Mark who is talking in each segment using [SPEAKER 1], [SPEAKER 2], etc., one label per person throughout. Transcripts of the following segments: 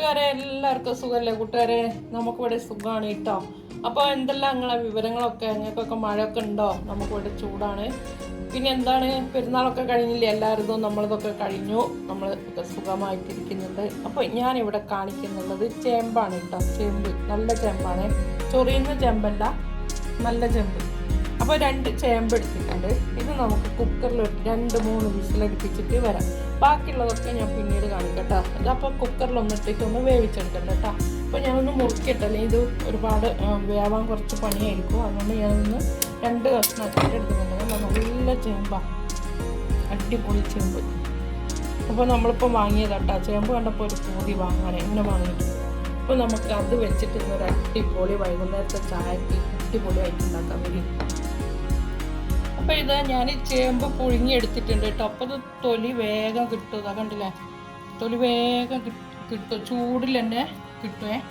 [SPEAKER 1] കൂട്ടുകാരെ എല്ലാവർക്കും സുഖമല്ലേ കൂട്ടുകാരെ? നമുക്കിവിടെ സുഖമാണ് കേട്ടോ. അപ്പോൾ എന്തെല്ലാം നിങ്ങളെ വിവരങ്ങളൊക്കെ? ഞങ്ങൾക്കൊക്കെ മഴയൊക്കെ ഉണ്ടോ? നമുക്കിവിടെ ചൂടാണ്. പിന്നെ എന്താണ്? പെരുന്നാളൊക്കെ കഴിഞ്ഞില്ലേ? എല്ലാവരും നമ്മളതൊക്കെ കഴിഞ്ഞു. നമ്മൾ ഒക്കെ സുഖമായിട്ടിരിക്കുന്നുണ്ട്. അപ്പോൾ ഞാനിവിടെ കാണിക്കുന്നുള്ളത് ചേമ്പാണ് കേട്ടോ. ചേമ്പ്. നല്ല ചേമ്പാണ്. ചൊറിയുന്ന ചേമ്പല്ല നല്ല ചേമ്പ്. അപ്പോൾ രണ്ട് ചേമ്പ് എടുത്തിട്ടുണ്ട്. ഇത് നമുക്ക് കുക്കറിൽ രണ്ട് മൂന്ന് വിസിലടിപ്പിച്ചിട്ട് വരാം. ബാക്കിയുള്ളതൊക്കെ ഞാൻ പിന്നീട് കാണിക്കട്ടോ ഇതപ്പോൾ കുക്കറിൽ ഒന്നിട്ടേക്ക് ഒന്ന് വേവിച്ചെടുക്കട്ടെ കേട്ടോ. അപ്പോൾ ഞാനൊന്ന് മുറിക്കട്ടല്ലേ ഇത് ഒരുപാട് വേവാൻ കുറച്ച് പണിയായിരിക്കും. അതുകൊണ്ട് ഞാനൊന്ന് രണ്ട് കഷ്ണം എടുക്കുന്നുണ്ട്? നല്ല ചേമ്പാ. അടിപൊളി ചേമ്പ്. അപ്പോൾ നമ്മളിപ്പോൾ വാങ്ങിയതാട്ടാ ചേമ്പ് കണ്ടപ്പോൾ ഒരു പൂതി വാങ്ങാൻ എങ്ങനെ വാങ്ങിയിട്ട്? അപ്പോൾ നമുക്ക് അത് വെച്ചിട്ട് ഇന്നൊരു അടിപൊളി വൈകുന്നേരത്തെ ചായക്ക് അടിപൊളിയായിട്ട് ഉണ്ടാക്കാൻ വേണ്ടി. അപ്പോൾ ഇത് ഞാൻ ചേമ്പ് പുഴുങ്ങി എടുത്തിട്ടുണ്ട് കേട്ടോ അപ്പോൾ തൊലി വേഗം കിട്ടും. ഇതാ കണ്ടില്ലേ? തൊലി വേഗം കിട്ട്- ചൂടിൽ തന്നെ കിട്ടുമേ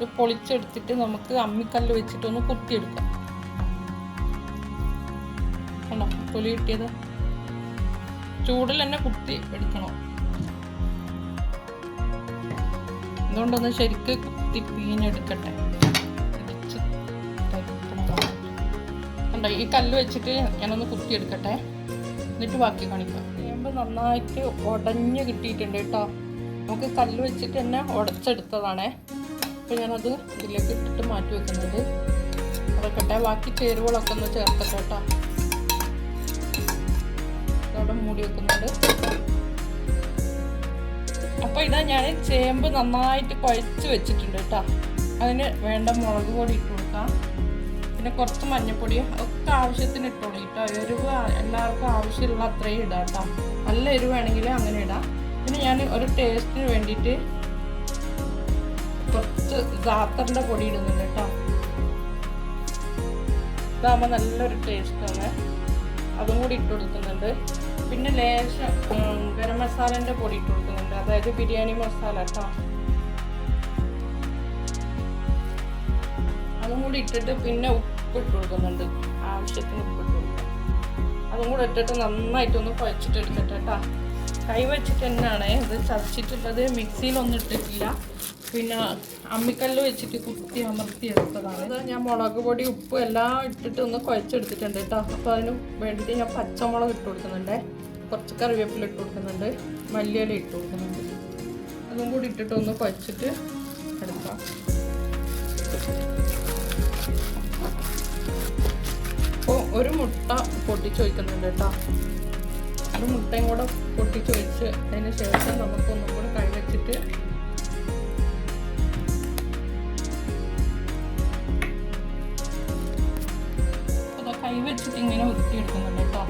[SPEAKER 1] ഇത് പൊളിച്ചെടുത്തിട്ട് നമുക്ക് അമ്മിക്കല്ല് വെച്ചിട്ടൊന്ന് കുത്തിയെടുക്കാം. കണ്ടോ? തൊലി കിട്ടിയത്? ചൂടിൽ തന്നെ കുത്തി എടുക്കണം. അതുകൊണ്ടൊന്ന് ശരിക്ക് കുത്തി പീഞ്ഞെടുക്കട്ടെ. കണ്ടോ ഈ കല്ല് വെച്ചിട്ട് ഞാനൊന്ന് കുത്തിയെടുക്കട്ടെ. എന്നിട്ട് ബാക്കി കാണിക്കാം. ചേമ്പ് നന്നായിട്ട് ഉടഞ്ഞ് കിട്ടിയിട്ടുണ്ട് കേട്ടോ. നമുക്ക് കല്ല് വെച്ചിട്ട് തന്നെ ഉടച്ചെടുത്തതാണേ അപ്പോൾ ഞാനത് ഇതിലേക്ക് ഇട്ടിട്ട് മാറ്റി വെക്കുന്നത് അതൊക്കെ ബാക്കി ചേരുവകളൊക്കെ ഒന്ന് ചേർക്കട്ടെ കേട്ടോ. അവിടെ മൂടി വെക്കുന്നുണ്ട്. അപ്പോൾ ഇതാ ഞാൻ ചേമ്പ് നന്നായിട്ട് കുഴച്ച് വെച്ചിട്ടുണ്ട് കേട്ടോ. അതിന് വേണ്ട മുളക് പൊടി ഇട്ട് കൊടുക്കാം. പിന്നെ കുറച്ച് മഞ്ഞൾപ്പൊടി ഒക്കെ ആവശ്യത്തിന് ഇട്ടോളൂ കേട്ടോ. എരിവ് എല്ലാവർക്കും ആവശ്യമുള്ള അത്രയും ഇടാം കേട്ടോ. നല്ല എരിവാണെങ്കിൽ അങ്ങനെ ഇടാം. പിന്നെ ഞാൻ ഒരു ടേസ്റ്റിന് വേണ്ടിയിട്ട് കുറച്ച് ജാത്തറിന്റെ പൊടി ഇടുന്നുണ്ട് കേട്ടോ. ഇതാകുമ്പോൾ നല്ലൊരു ടേസ്റ്റാണ് അതും കൂടി ഇട്ട് കൊടുക്കുന്നുണ്ട്. പിന്നെ ലേശം ഗരം മസാലേന്റെ പൊടി ഇട്ട് കൊടുക്കുന്നുണ്ട്. അതായത് ബിരിയാണി മസാല കേട്ടോ. ഇട്ടിട്ട് പിന്നെ ഉപ്പ് ഇട്ട് കൊടുക്കുന്നുണ്ട്. ആവശ്യത്തിന് ഉപ്പ് കൊടുക്കുക അതും കൂടെ ഇട്ടിട്ട് നന്നായിട്ടൊന്ന് കുഴച്ചിട്ട് എടുക്കട്ടെ കേട്ടോ. കൈ വെച്ചിട്ട് തന്നെയാണ് ഇത് ചതച്ചിട്ടുള്ളത്. മിക്സിയിലൊന്നും ഇട്ടിട്ടില്ല പിന്നെ അമ്മിക്കല്ല് വെച്ചിട്ട് കുത്തി അമർത്തി എടുത്തതാണ്. ഇത് ഞാൻ മുളക് പൊടി ഉപ്പ് എല്ലാം ഇട്ടിട്ട് ഒന്ന് കുഴച്ചെടുത്തിട്ടുണ്ട് കേട്ടോ. അപ്പോൾ അതിന് വേണ്ടിയിട്ട് ഞാൻ പച്ചമുളക് ഇട്ട് കൊടുക്കുന്നുണ്ട്. കുറച്ച് കറിവേപ്പില ഇട്ട് കൊടുക്കുന്നുണ്ട്. മല്ലിയില ഇട്ട് കൊടുക്കുന്നുണ്ട്. അതും കൂടി ഇട്ടിട്ട് ഒന്ന് കുഴച്ചിട്ട് എടുക്കാം. അപ്പോൾ ഒരു മുട്ട പൊട്ടിച്ച് വയ്ക്കുന്നുണ്ട് കേട്ടോ. ഒരു മുട്ടയും കൂടെ പൊട്ടിച്ച് വെച്ച് അതിന് ശേഷം നമുക്ക് ഒന്നും കൂടെ കൈ വെച്ചിട്ട് കൈ വെച്ചിട്ട് ഇങ്ങനെ ഉരുട്ടിയെടുക്കുന്നുണ്ട് കേട്ടോ.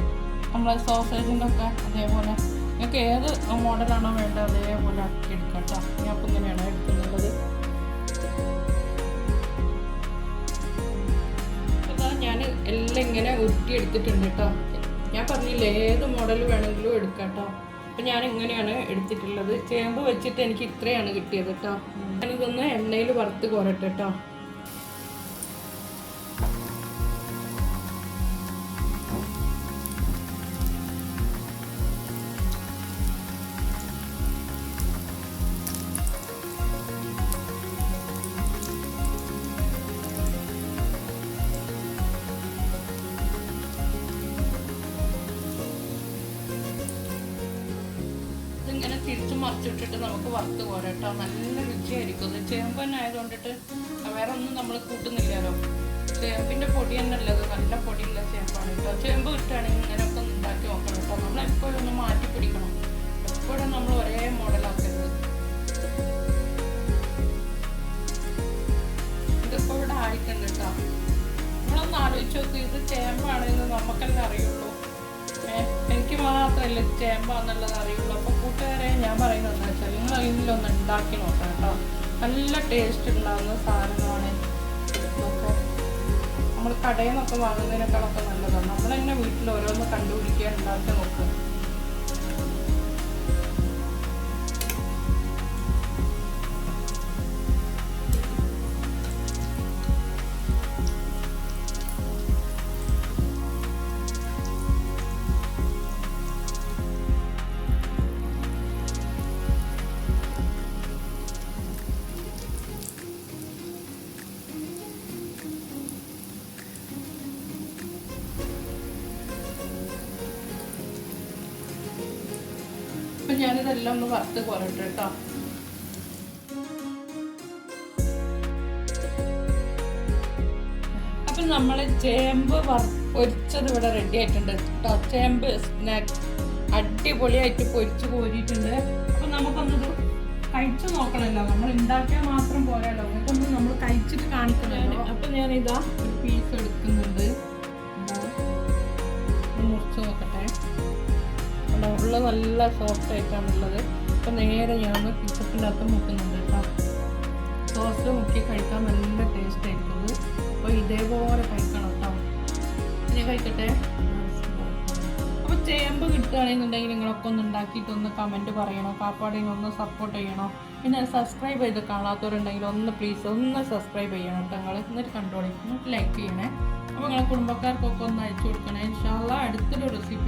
[SPEAKER 1] നമ്മളെ സോസേജിന്റെ ഒക്കെ അതേപോലെ നിങ്ങൾക്ക് ഏത് മോഡലാണോ വേണ്ടത് അതേപോലെ ആക്കി എടുക്കാം കേട്ടോ. ഞാൻ അപ്പം ഇങ്ങനെയാണ് എടുക്കുന്നുള്ളത് ഉരുട്ടി എടുത്തിട്ടുണ്ട് കേട്ടോ. ഞാൻ പറഞ്ഞില്ലേ ഏത് മോഡൽ വേണമെങ്കിലും എടുക്കാം കേട്ടോ. അപ്പം ഞാൻ ഇങ്ങനെയാണ് എടുത്തിട്ടുള്ളത്. ചേമ്പ് വെച്ചിട്ട് എനിക്ക് ഇത്രയാണ് കിട്ടിയത് കേട്ടോ. ഞാനിതൊന്ന് എണ്ണയിൽ വറുത്ത് കോരട്ടെ കേട്ടോ. ഇതിങ്ങനെ തിരിച്ചു മറിച്ചിട്ടിട്ട് നമുക്ക് വറുത്ത് പോരട്ടോ നല്ല രുചിയായിരിക്കും. ചേമ്പ് തന്നെ ആയതുകൊണ്ടിട്ട് വേറെ ഒന്നും നമ്മൾ കൂട്ടുന്നില്ലല്ലോ. ചേമ്പിന്റെ പൊടി തന്നെ ഉള്ളത്. നല്ല പൊടിയുള്ള ചേമ്പാണ് കേട്ടോ. ചേമ്പ് കിട്ടുകയാണെങ്കിൽ ഇങ്ങനെയൊക്കെ ഒന്ന് ഉണ്ടാക്കി നോക്കണം കേട്ടോ. നമ്മൾ എപ്പോഴും ഒന്ന് മാറ്റി പിടിക്കണം. എപ്പോഴും നമ്മൾ ഒരേ മോഡലാക്കരുത് ഇതിപ്പോൾ ഇവിടെ ആയിട്ടുണ്ട് കേട്ടോ. നമ്മളൊന്ന് ആലോചിച്ച് നോക്കി. ഇത് ചേമ്പാണെന്ന് നമുക്കെല്ലാം അറിയുള്ളൂ എനിക്ക് മാത്രമല്ല ചേമ്പാന്നുള്ളത് അറിയുള്ളൂ. അപ്പോൾ കൂട്ടുകാരെ ഞാൻ പറയുന്നത് എന്താ വെച്ചാൽ നിങ്ങൾ ഇതിലൊന്ന് ഉണ്ടാക്കി നോക്കാം കേട്ടോ. നല്ല ടേസ്റ്റ് ഉണ്ടാകുന്ന സാധനമാണ് നമ്മൾ കടയിൽ നിന്നൊക്കെ വാങ്ങുന്നതിനേക്കാളൊക്കെ നല്ലതാണ്. നമ്മൾ തന്നെ വീട്ടിൽ ഓരോന്ന് കണ്ടുപിടിക്കുക ഉണ്ടാക്കി നോക്കുക. ഞാനിതെല്ലാം ഒന്ന് വറുത്ത് പോരട്ടെ കേട്ടോ അപ്പം നമ്മൾ ചേമ്പ് പൊരിച്ചത് ഇവിടെ റെഡി ആയിട്ടുണ്ട് കേട്ടോ ചേമ്പ് അടിപൊളിയായിട്ട് പൊരിച്ച് കോരിയിട്ടുണ്ട്. അപ്പം നമുക്കൊന്നത് കഴിച്ചു നോക്കണമല്ലോ നമ്മൾ ഉണ്ടാക്കിയാൽ മാത്രം പോരാല്ലോ. എന്നിട്ടൊന്ന് നമ്മൾ കഴിച്ചിട്ട് കാണിക്കണമല്ലോ അപ്പം ഇതാ ഒരു പീസ് എടുക്കുന്നുണ്ട് നല്ല സോഫ്റ്റ് ആയിട്ടാണുള്ളത് അപ്പം നേരെ ഞാൻ പിച്ചപ്പിന്റെ അകത്ത് മുക്കുന്നുണ്ട് കേട്ടോ. സോസ് മുക്കി കഴിക്കാൻ നല്ല ടേസ്റ്റ് ആയിരിക്കും അപ്പോൾ ഇതേപോലെ കഴിക്കണം കേട്ടോ. ഞാൻ കഴിക്കട്ടെ? അപ്പോൾ ചേമ്പ് കിട്ടുകയാണെന്നുണ്ടെങ്കിൽ നിങ്ങളൊക്കെ ഒന്ന് ഉണ്ടാക്കിയിട്ട് ഒന്ന് കമന്റ് പറയണോ. കാപ്പാടിനെ ഒന്ന് സപ്പോർട്ട് ചെയ്യണോ. പിന്നെ സബ്സ്ക്രൈബ് ചെയ്ത് കാണാത്തവരുണ്ടെങ്കിൽ ഒന്ന് പ്ലീസ് ഒന്ന് സബ്സ്ക്രൈബ് ചെയ്യണം കേട്ടോ നിങ്ങൾ എന്നിട്ട് കണ്ടോളി. എന്നിട്ട് ലൈക്ക് ചെയ്യണേ. അപ്പോൾ നിങ്ങളെ കുടുംബക്കാർക്കൊക്കെ ഒന്ന് അയച്ചു കൊടുക്കണേ. ഇൻഷാല്ല അടുത്തൊരു റെസിപ്പി